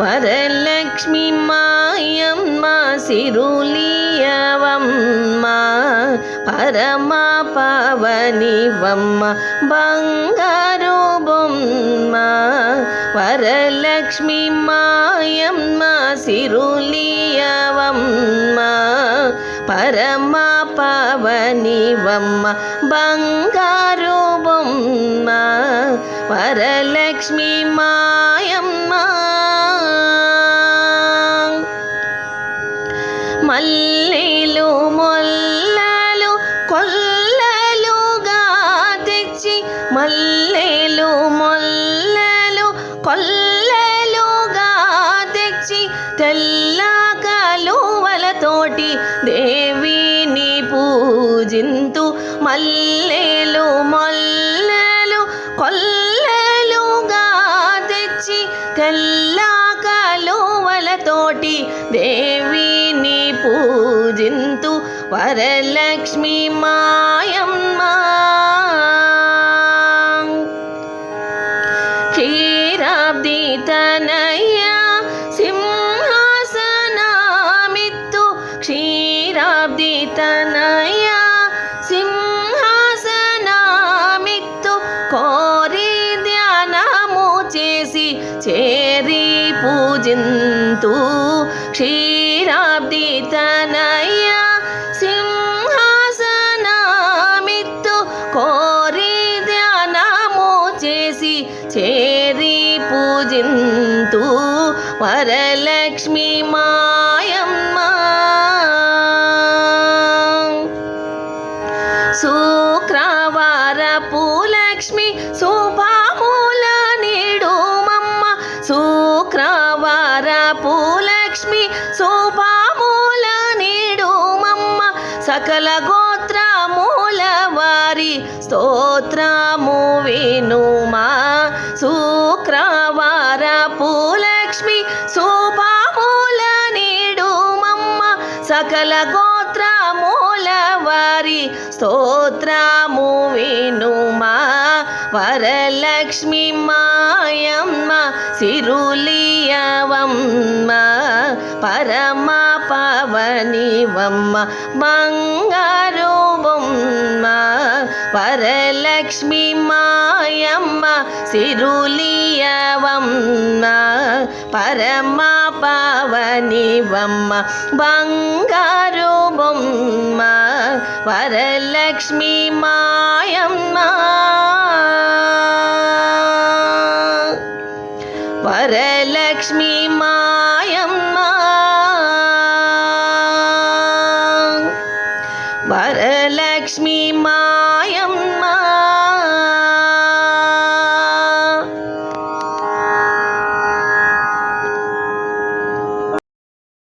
వరలక్ష్మి మాయమ్మ సిరులియవమ్మ పరమ పవనివమ్మ బంగారు బొమ్మ. వరలక్ష్మి మాయమ్మ సిరులియవమ్మ పరమ పవనివమ్మ బంగారు బొమ్మ. వరలక్ష్మి మాయమ్మ మల్లెలు మొల్లలు కొల్లలుగా తెచ్చి మల్లెలు మొల్లలు కొల్లలుగా తెచ్చి తెల్ల కలువలతోటి దేవిని పూజింతు మల్లెలు మొల్లలు కొల్లలుగా తెచ్చి తెల్ల కలువలతోటి దేవి వరలక్ష్మి మాయమ్మ. క్షీరాబ్ది తనయ సింహాసనామిత్తు. క్షీరాబ్ది తనయ సింహాసనామిత్తు. కోరి ధ్యానము చేసి చేరి పూజింతు. క్షీరాబ్ది తనయ చేరి పూజింతు వరలక్ష్మి మాయమ్మ. శుక్రవార పూలక్ష్మి శుభామూల నిడుమమ్మ శుక్రవార పూలక్ష్మి శుభామూల నిడుమమ్మ సకల గో వారి స్తోత్రము వినుమా. శుక్రవార పూలక్ష్మి శుభామూల నీడుమమ్మ. సకల గోత్రముల వారి స్తోత్రము వినుమా. వరలక్ష్మి మాయమ్మ సిరులియవమ్మ. పరమ పవనివమ్మ బంగారు జగన్మ పరలక్ష్మి మాయమ్మ సిరులియవమ్మ పరమా పవనివమ్మ బంగారు బొమ్మ వరలక్ష్మి మాయమ్మ వరలక్ష్మి మాయమ్మ వర மகாலட்சுமி மா